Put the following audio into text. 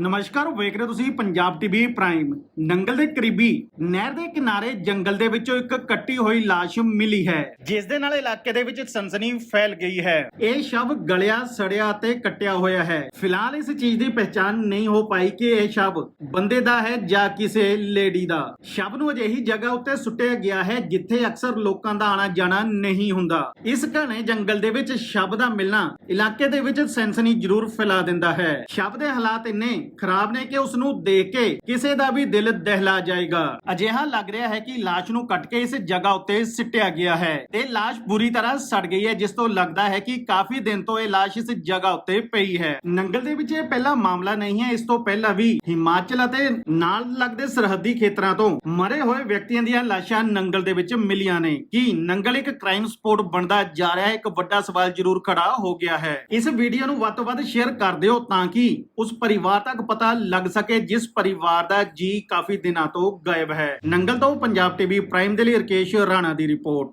ਨਮਸਕਾਰ, ਵੇਖ ਰਹੇ ਹੋ ਤੁਸੀਂ ਪੰਜਾਬ ਟੀਵੀ ਪ੍ਰਾਈਮ। ਨੰਗਲ ਦੇ ਕਰੀਬੀ ਨਹਿਰ ਦੇ ਕਿਨਾਰੇ ਜੰਗਲ ਦੇ ਵਿੱਚੋਂ ਇੱਕ ਕੱਟੀ ਹੋਈ ਲਾਸ਼ ਮਿਲੀ ਹੈ। ਜਿਸ ਦੇ ਨਾਲ ਇਲਾਕੇ ਦੇ ਵਿੱਚ ਸਨਸਨੀ ਫੈਲ ਗਈ ਹੈ। ਇਹ ਸ਼ਵ ਗਲਿਆ, ਸੜਿਆ ਅਤੇ ਕੱਟਿਆ ਹੋਇਆ ਹੈ। ਫਿਲਹਾਲ ਇਸ ਚੀਜ਼ ਦੀ ਪਛਾਣ ਨਹੀਂ ਹੋ ਪਾਈ ਕਿ ਇਹ ਸ਼ਵ ਬੰਦੇ ਦਾ ਹੈ ਜਾਂ ਕਿਸੇ ਲੇਡੀ ਦਾ। ਸ਼ਵ ਨੂੰ ਅਜਿਹੀ ਜਗ੍ਹਾ ਉੱਤੇ ਸੁੱਟਿਆ ਗਿਆ ਹੈ ਜਿੱਥੇ ਅਕਸਰ ਲੋਕਾਂ ਦਾ ਆਣਾ ਜਾਣਾ ਨਹੀਂ ਹੁੰਦਾ। ਇਸ ਘਣੇ ਜੰਗਲ ਦੇ ਵਿੱਚ ਸ਼ਵ ਦਾ ਮਿਲਣਾ ਇਲਾਕੇ ਦੇ ਵਿੱਚ ਸੈਂਸਨੀ ਜ਼ਰੂਰ ਫੈਲਾ ਦਿੰਦਾ ਹੈ। ਸ਼ਵ ਦੇ ਹਾਲਾਤ ਇੰਨੇ ਖਰਾਬ ਨੇ ਕਿ ਉਸ ਨੂੰ ਦੇਖ ਕੇ ਕਿਸੇ ਦਾ ਵੀ ਦਿਲ ਦਹਿਲਾ ਜਾਏਗਾ। ਅਜਿਹਾ ਲੱਗ ਰਿਹਾ ਹੈ ਕਿ ਲਾਸ਼ ਨੂੰ ਕੱਟ ਕੇ ਇਸ ਜਗ੍ਹਾ ਉੱਤੇ ਸਿੱਟਿਆ ਗਿਆ ਹੈ ਤੇ ਲਾਸ਼ ਬੁਰੀ ਤਰ੍ਹਾਂ ਸੜ ਗਈ ਹੈ, ਜਿਸ ਤੋਂ ਲੱਗਦਾ ਹੈ ਕਿ ਕਾਫੀ ਦਿਨ ਤੋਂ ਇਹ ਲਾਸ਼ ਇਸ ਜਗ੍ਹਾ ਉੱਤੇ ਪਈ ਹੈ। ਨੰਗਲ ਦੇ ਵਿੱਚ ਇਹ ਪਹਿਲਾ ਮਾਮਲਾ ਨਹੀਂ ਹੈ, ਇਸ ਤੋਂ ਪਹਿਲਾਂ ਵੀ ਹਿਮਾਚਲ ਅਤੇ ਨਾਲ ਲੱਗਦੇ ਸਰਹੱਦੀ ਖੇਤਰਾਂ ਤੋਂ ਮਰੇ ਹੋਏ ਵਿਅਕਤੀਆਂ ਦੀਆਂ ਲਾਸ਼ਾਂ ਨੰਗਲ ਦੇ ਵਿੱਚ ਮਿਲੀਆਂ ਨੇ। ਕੀ ਨੰਗਲ ਇੱਕ ਕ੍ਰਾਈਮ ਸਪੋਰਟ ਬਣਦਾ ਜਾ ਰਿਹਾ ਹੈ? ਇੱਕ ਵੱਡਾ ਸਵਾਲ ਜ਼ਰੂਰ ਖੜਾ ਹੋ ਗਿਆ ਹੈ। ਇਸ ਵੀਡੀਓ ਨੂੰ ਵੱਧ ਤੋਂ ਵੱਧ ਸ਼ੇਅਰ ਕਰ ਦਿਓ ਤਾਂ ਕਿ ਉਸ ਪਰਿਵਾਰ ਤੱਕ ਪਤਾ ਲੱਗ ਸਕੇ ਜਿਸ ਪਰਿਵਾਰ ਦਾ ਜੀ ਕਾਫੀ ਦਿਨਾਂ ਤੋਂ ਗਾਇਬ ਹੈ। ਨੰਗਲ ਤੋਂ ਪੰਜਾਬ ਟੀਵੀ ਪ੍ਰਾਈਮ ਦੇ ਲਈ ਰਕੇਸ਼ ਰਾਣਾ ਦੀ ਰਿਪੋਰਟ।